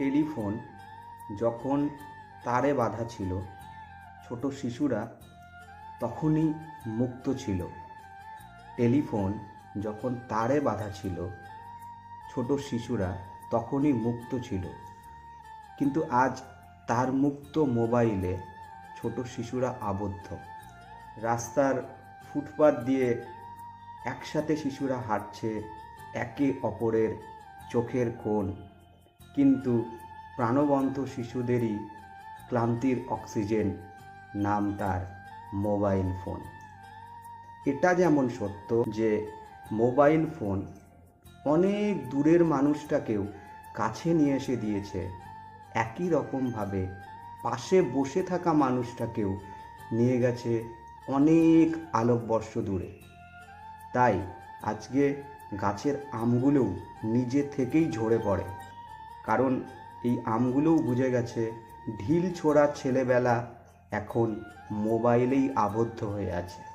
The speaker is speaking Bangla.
টেলিফোন যখন তারে বাঁধা ছিল, ছোট শিশুরা তখনই মুক্ত ছিল। টেলিফোন যখন তারে বাঁধা ছিল, ছোট শিশুরা তখনই মুক্ত ছিল। কিন্তু আজ তার মুক্ত মোবাইলে ছোট শিশুরা আবদ্ধ। রাস্তার ফুটপাত দিয়ে একসাথে শিশুরা হাঁটছে একে অপরের চোখের কোণ। কিন্তু প্রাণবন্ত শিশুদেরই ক্লান্তির অক্সিজেন নাম তার মোবাইল ফোন। এটা যেমন সত্য যে মোবাইল ফোন অনেক দূরের মানুষটাকেও কাছে নিয়ে এসে দিয়েছে, একই রকমভাবে পাশে বসে থাকা মানুষটাকেও নিয়ে গেছে অনেক আলোকবর্ষ দূরে। তাই আজকে গাছের আমগুলোও নিজে থেকেই ঝরে পড়ে। কারণ এই আমগুলোও বুঝে গেছে ঢিল ছোড়া ছেলেবেলা এখন মোবাইলেই আবদ্ধ হয়ে আছে।